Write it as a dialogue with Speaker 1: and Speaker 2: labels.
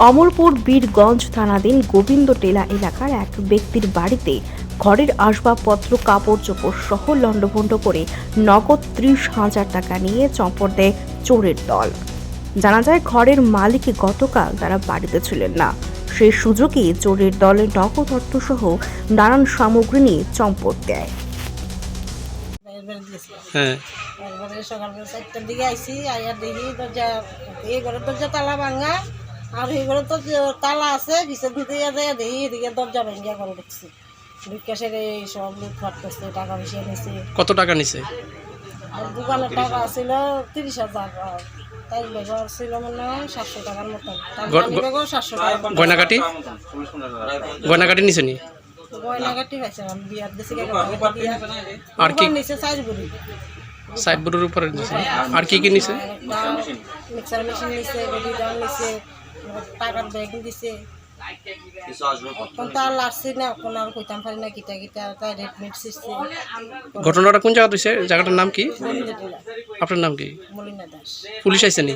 Speaker 1: অমরপুর বীরগঞ্জ থানাধীন গোবিন্দ টেলা এলাকার এক ব্যক্তির বাড়িতে ঘরের আসবাবপত্র কাপড় চোপড় সহ লণ্ডভণ্ড করে নগদ ত্রিশ হাজার টাকা নিয়ে চম্পট দেয় চোরের দল। জানা যায় ঘরের মালিক গতকাল তারা বাড়িতে ছিলেন না। সেই সুযোগে চোরের দলের নগদ অর্থ সহ নানান সামগ্রী নিয়ে চম্পট দেয়।
Speaker 2: হ্যাঁ।
Speaker 3: সকালবেলা চারটার দিকে আইসি আইয়া দেখি দরজা এই ঘরের দরজা তালা ভাঙা। আর এই ঘরে তো তালা আছে পিছন দিকে যায় দেখি এদিকে দরজা ভেঙে করে ঢুকছে বিকাশের এই সব লুটপাট করছে টাকা পয়সা নিছে।
Speaker 2: কত টাকা নিছে?
Speaker 3: আর দোকানের টাকা ছিল তিরিশ হাজার তাই বেগর ছিল মনে হয় সাতশো টাকার মতন।
Speaker 2: গ-
Speaker 3: মানি সাতশো টাকা
Speaker 2: গয়নাকাটি গয়নাকাটি নিছে নি?
Speaker 3: গয়নাগাটি পাইছে বিয়ার দিয়া
Speaker 2: আর কি?
Speaker 3: নিচে চার বুড়ি।
Speaker 2: সাইডবোর্ডের উপরে নিছে আর কি কি নিছে?
Speaker 3: মিক্সার মেশিন নিছে বেবি ডাউন নিছে টাকার ব্যাগ দিছে।
Speaker 2: ঘটনাটা কোন জায়গা হইছে? জায়গাটার নাম কি? আপনার নাম কি?
Speaker 3: মলিনা দাস।
Speaker 2: পুলিশ আইছে নি?